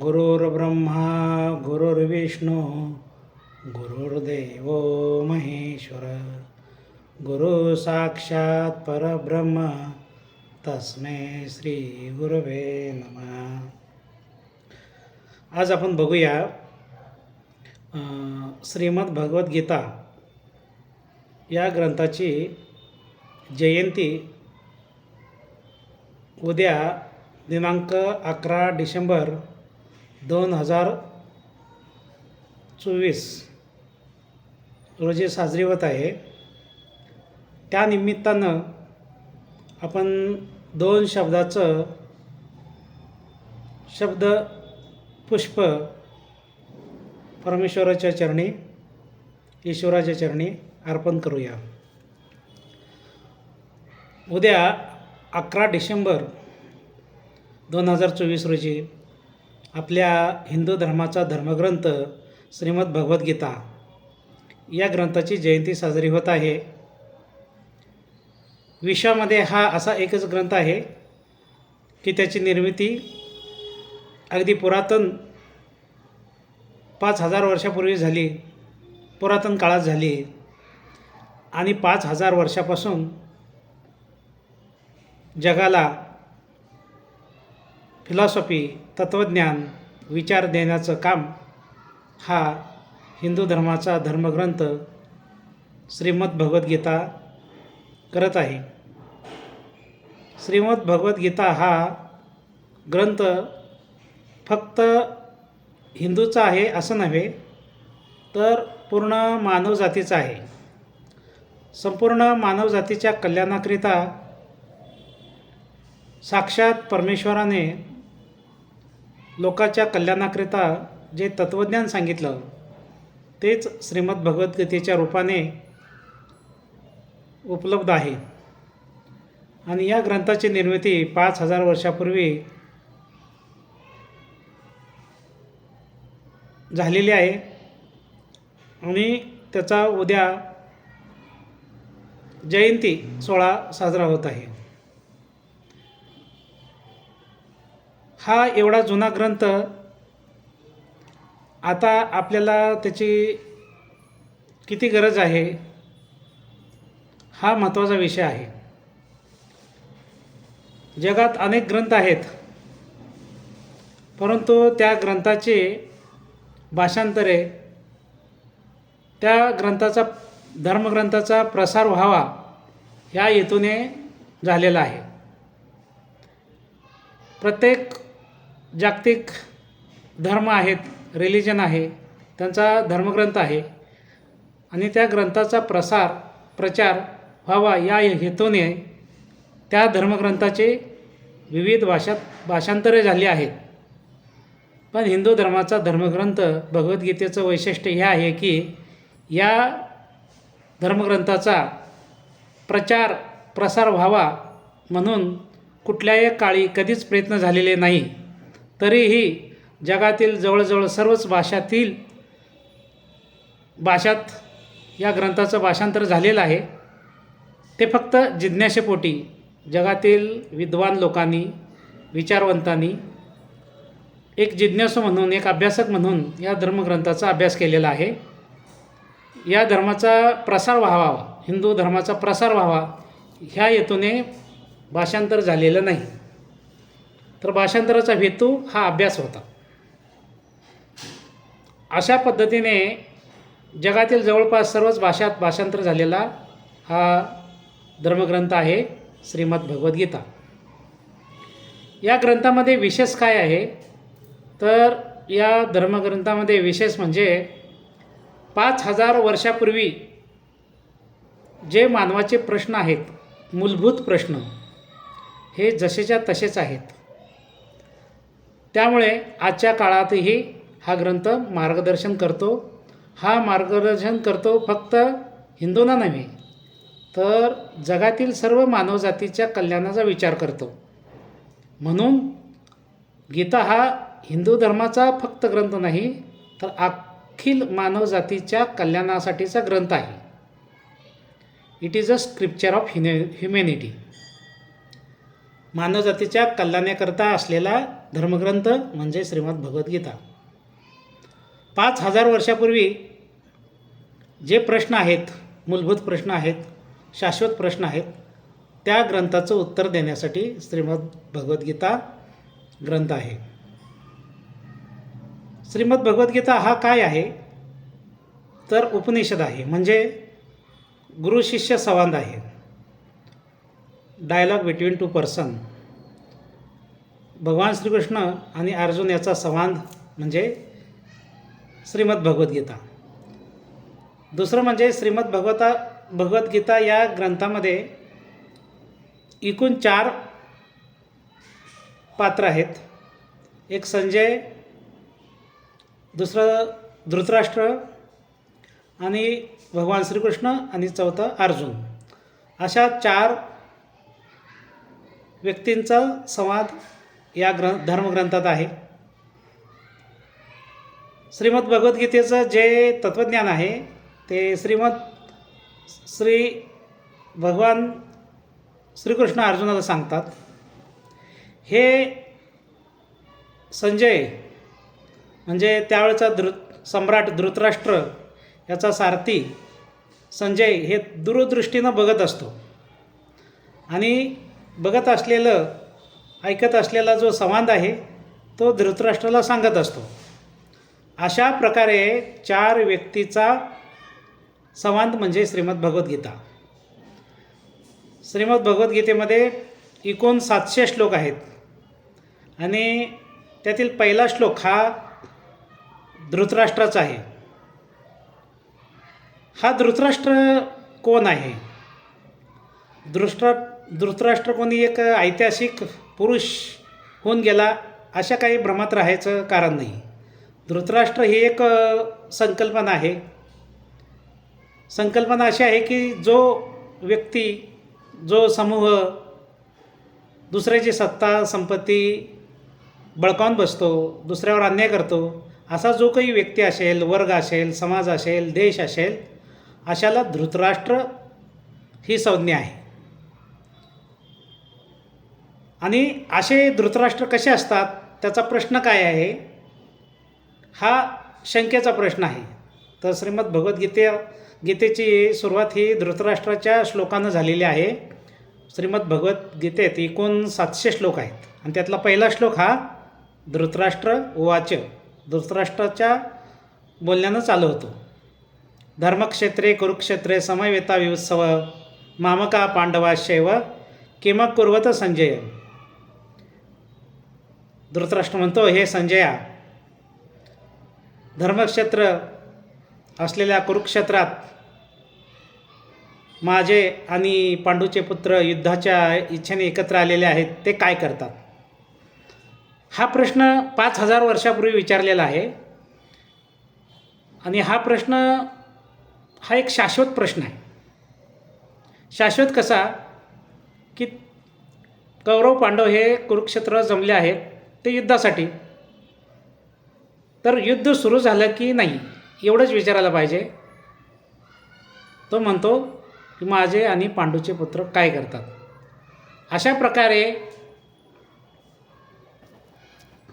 गुरुर्ब्रह्मा गुरुर्विष्णू गुरुर्देव महेश्वर। गुरु साक्षात परब्रह्म तस्मे श्री गुरवे नम। आज आपण बघूया श्रीमद भगवद्गीता या ग्रंथाची जयंती उद्या दिनांक अकरा डिसेंबर दोन हजार चोवीस रोजी साजरी होत आहे. त्यानिमित्तानं आपण दोन शब्दाचं शब्द पुष्प परमेश्वराच्या चरणी ईश्वराच्या चरणी अर्पण करूया. उद्या अकरा डिसेंबर दोन हजार चोवीस रोजी आपल्या हिंदू धर्माचा धर्मग्रंथ श्रीमद भगवद्गीता या ग्रंथाची जयंती साजरी होत आहे. विश्वामध्ये हा असा एकच ग्रंथ आहे की त्याची निर्मिती अगदी पुरातन पाच हजार वर्षापूर्वी झाली. पुरातन काळात झाली. आणि पाच हजार वर्षापासून जगाला फिलॉसॉफी तत्त्वज्ञान विचार देण्याचं काम हा हिंदू धर्माचा धर्मग्रंथ श्रीमद भगवद्गीता करत आहे. श्रीमद भगवद्गीता हा ग्रंथ फक्त हिंदूचा आहे असं नव्हे तर पूर्ण मानवजातीचा आहे. संपूर्ण मानवजातीच्या कल्याणाकरिता साक्षात परमेश्वराने लोकाच्या कल्याणाकरिता जे तत्त्वज्ञान सांगितलं तेच श्रीमद भगवद्गीतेच्या रूपाने उपलब्ध आहे. आणि या ग्रंथाची निर्मिती पाच हजार वर्षापूर्वी झालेली आहे. आणि त्याचा उद्या जयंती सोहळा साजरा होत आहे. हा एवढा जुना ग्रंथ आता आपल्याला त्याची किती गरज आहे हा महत्त्वाचा विषय आहे. जगात अनेक ग्रंथ आहेत परंतु त्या ग्रंथाचे भाषांतरे त्या ग्रंथाचा धर्मग्रंथाचा प्रसार व्हावा या हेतूने झालेला आहे. प्रत्येक जागतिक धर्म आहेत रिलिजन आहे त्यांचा धर्मग्रंथ आहे. आणि त्या ग्रंथाचा प्रसार प्रचार व्हावा या हेतूने त्या धर्मग्रंथाचे विविध भाषात भाषांतरे झाली आहेत. पण हिंदू धर्माचा धर्मग्रंथ भगवद्गीतेचं वैशिष्ट्य हे आहे की या धर्मग्रंथाचा प्रचार प्रसार व्हावा म्हणून कुठल्याही काळी कधीच प्रयत्न झालेले नाही. तरीही जगातील जवळजवळ सर्वच भाषातील भाषात या ग्रंथाचं भाषांतर झालेलं आहे. ते फक्त जिज्ञासेपोटी जगातील विद्वान लोकांनी विचारवंतांनी एक जिज्ञासू म्हणून एक अभ्यासक म्हणून या धर्मग्रंथाचा अभ्यास केलेला आहे. या धर्माचा प्रसार व्हावा हिंदू धर्माचा प्रसार व्हावा ह्या हेतूने भाषांतर झालेलं नाही. तर भाषांतराचा हेतू हा अभ्यास होता. अशा पद्धतीने जगातील जवळपास सर्वच भाषात भाषांतर झालेला हा धर्मग्रंथ आहे श्रीमद भगवद्गीता या ग्रंथामध्ये विशेष काय आहे? तर या धर्मग्रंथामध्ये विशेष म्हणजे पाच हजार वर्षापूर्वी जे मानवाचे प्रश्न आहेत मूलभूत प्रश्न हे जसेच्या तसेच आहेत. त्यामुळे आजच्या काळातही हा ग्रंथ मार्गदर्शन करतो. हा मार्गदर्शन करतो फक्त हिंदूंना नव्हे तर जगातील सर्व मानवजातीच्या कल्याणाचा विचार करतो. म्हणून गीता हा हिंदू धर्माचा फक्त ग्रंथ नाही तर अखिल मानवजातीच्या कल्याणासाठीचा ग्रंथ आहे. It is a scripture of ह्युने humanity मानवजातीच्या कल्याणाकरता असलेला धर्मग्रंथ म्हणजे श्रीमद भगवद्गीता. पाच हजार वर्षापूर्वी जे प्रश्न आहेत मूलभूत प्रश्न आहेत शाश्वत प्रश्न आहेत त्या ग्रंथाचं उत्तर देण्यासाठी श्रीमद भगवद्गीता ग्रंथ आहे. श्रीमद भगवद्गीता हा काय आहे? तर उपनिषद आहे म्हणजे गुरु शिष्य संवाद आहे. डायलॉग बिटवीन टू पर्सन भगवान श्रीकृष्ण आणि अर्जुन याचा संवाद म्हणजे श्रीमद भगवद्गीता. दुसरं म्हणजे श्रीमद भगवता भगवद्गीता या ग्रंथामध्ये एकूण चार पात्र आहेत. एक संजय दुसरं धृतराष्ट्र आणि भगवान श्रीकृष्ण आणि चौथं अर्जुन. अशा चार व्यक्तींचा संवाद या ग्र धर्मग्रंथात आहे. श्रीमद भगवद्गीतेचं जे तत्त्वज्ञान आहे ते श्रीमद श्री भगवान श्रीकृष्ण अर्जुनाला सांगतात. हे संजय म्हणजे त्यावेळेचा धृ सम्राट धृतराष्ट्र याचा सारथी संजय हे दूरदृष्टीनं बघत असतो. आणि बघत असलेलं ऐकत असलेला जो संवाद आहे तो धृतराष्ट्राला सांगत असतो. अशा प्रकारे चार व्यक्तीचा संवाद म्हणजे श्रीमद भगवद्गीता श्रीमद भगवद्गीतेमध्ये एकूण सातशे श्लोक आहेत. आणि त्यातील पहिला श्लोक हा धृतराष्ट्राचा आहे. हा धृतराष्ट्र कोण आहे? दृष्टा धृतराष्ट्र कोणी एक ऐतिहासिक पुरुष होऊन गेला अशा काही भ्रमात राहायचं कारण नाही. धृतराष्ट्र ही एक संकल्पना आहे. संकल्पना अशी आहे की जो व्यक्ती जो समूह दुसऱ्याची सत्ता संपत्ती बळकावून बसतो दुसऱ्यावर अन्याय करतो असा जो काही व्यक्ती असेल वर्ग असेल समाज असेल देश असेल अशाला धृतराष्ट्र ही संज्ञा आहे. आणि असे धृतराष्ट्र कसे असतात? त्याचा प्रश्न काय आहे? हा शंकेचा प्रश्न आहे. तर श्रीमद भगवद्गीते गीतेची सुरुवात ही धृतराष्ट्राच्या श्लोकानं झालेली आहे. श्रीमद भगवद्गीतेत एकूण सातशे श्लोक आहेत. आणि त्यातला पहिला श्लोक हा धृतराष्ट्र वाच धृतराष्ट्राच्या बोलण्यानं चालू होतो. धर्मक्षेत्रे कुरुक्षेत्रे समयवेता विउत्सव मामका पांडवाशैव किमक कुर्वत संजय। धृतराष्ट्र म्हणतो हे संजया. धर्मक्षेत्र असलेल्या कुरुक्षेत्रात माझे आणि पांडूचे पुत्र युद्धाच्या इच्छेने एकत्र आलेले आहेत ते काय करतात? हा प्रश्न पाच हजार वर्षापूर्वी विचारलेला आहे. आणि हा प्रश्न हा एक शाश्वत प्रश्न आहे. शाश्वत कसा? की कौरव पांडव हे कुरुक्षेत्र जमले आहेत. ते युद्धासाठी. तर युद्ध सुरू झालं की नाही एवढंच विचारायला पाहिजे. तो म्हणतो की माझे आणि पांडूचे पुत्र काय करतात? अशा प्रकारे